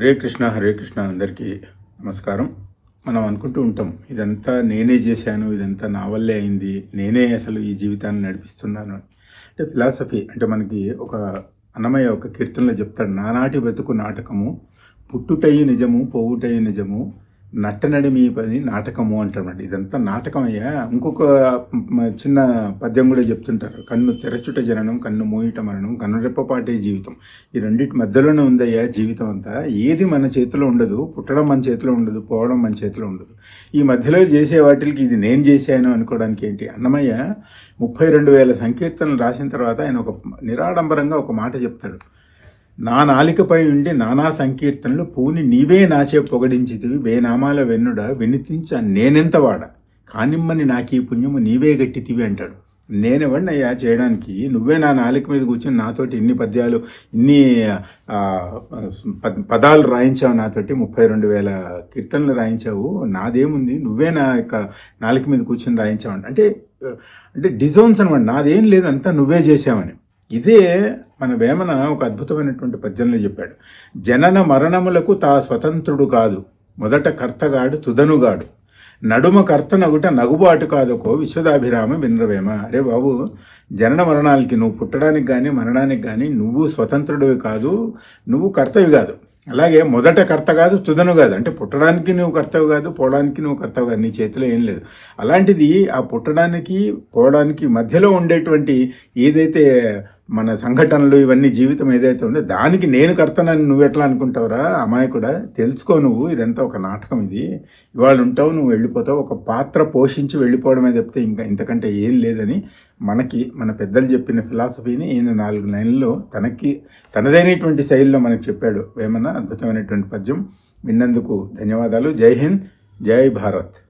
హరే కృష్ణ హరే కృష్ణ అందరికీ నమస్కారం. మనం అనుకుంటూ ఉంటాం ఇదంతా నేనే చేశాను ఇదంతా నా వల్లే అయింది నేనే అసలు ఈ జీవితాన్ని నడిపిస్తున్నాను అంటే ఫిలాసఫీ అంటే మనకి ఒక అన్నమయ్య ఒక కీర్తనలో చెప్తాడు నానాటి బ్రతుకు నాటకము పుట్టుటయ్యి నిజము పోవుటయ్యి నిజము నట్టనడి మీ పని నాటకము అంటారన్నమాట. ఇదంతా నాటకం అయ్యా ఇంకొక చిన్న పద్యం కూడా చెప్తుంటారు. కన్ను తెరచుట జననం కన్ను మూయుట మరణం కన్ను రెప్పపాటే జీవితం. ఈ రెండింటి మధ్యలోనే ఉందయ్యా జీవితం అంతా. ఏది మన చేతిలో ఉండదు పుట్టడం మన చేతిలో ఉండదు పోవడం మన చేతిలో ఉండదు. ఈ మధ్యలో చేసే వాటికి ఇది నేను చేశాను అనుకోవడానికి ఏంటి? అన్నమయ్య ముప్పై రెండు వేల సంకీర్తనలు రాసిన తర్వాత ఆయన ఒక నిరాడంబరంగా ఒక మాట చెప్తాడు. నా నాలికపై ఉండి నానా సంకీర్తనలు పూని నీవే నాచే పొగడించితివి. వేనామాల వెన్నుడ వినితించ నేనెంతవాడ కానిమ్మని నాకీ పుణ్యము నీవే గట్టితివి అంటాడు. నేనెవడినయ్యా చేయడానికి? నువ్వే నా నాలిక మీద కూర్చొని నాతోటి ఇన్ని పద్యాలు ఇన్ని పదాలు రాయించావు నాతోటి ముప్పై రెండు వేల కీర్తనలు రాయించావు. నాదేముంది? నువ్వే నా యొక్క నాలిక మీద కూర్చొని రాయించావు అంటే అంటే డిజోన్స్ అనమాట. నాదేం లేదు అంతా నువ్వే చేసావని ఇదే మన వేమన ఒక అద్భుతమైనటువంటి పద్యంలో చెప్పాడు. జనన మరణములకు తా స్వతంత్రుడు కాదు మొదట కర్తగాడు తుదనుగాడు. నడుమ కర్తనగుట నగుబాటు కాదకో విశ్వదాభిరామ వినరవేమ. అరే బాబు జనన మరణాలకి నువ్వు పుట్టడానికి కానీ మరణానికి కానీ నువ్వు స్వతంత్రుడివి కాదు నువ్వు కర్తవి కాదు. అలాగే మొదట కర్త కాదు తుదను కాదు. అంటే పుట్టడానికి నువ్వు కర్తవి కాదు పోవడానికి నువ్వు కర్తవి కాదు. నీ చేతిలో ఏం లేదు. అలాంటిది ఆ పుట్టడానికి పోవడానికి మధ్యలో ఉండేటువంటి ఏదైతే మన సంఘటనలు ఇవన్నీ జీవితం ఏదైతే ఉందో దానికి నేను కర్తనని నువ్వు ఎట్లా అనుకుంటావురా? అమ్మాయి కూడా తెలుసుకో నువ్వు ఇదంతా ఒక నాటకం ఇది. ఇవాళ ఉంటావు నువ్వు వెళ్ళిపోతావు ఒక పాత్ర పోషించి వెళ్ళిపోవడమే చెప్తే ఇంకా ఇంతకంటే ఏం లేదని మనకి మన పెద్దలు చెప్పిన ఫిలాసఫీని ఈయన నాలుగు లైన్లలో తనకి తనదైనటువంటి శైలిలో మనకు చెప్పాడు వేమన అద్భుతమైనటువంటి పద్యం. విన్నందుకు ధన్యవాదాలు. జై హింద్ జై భారత్.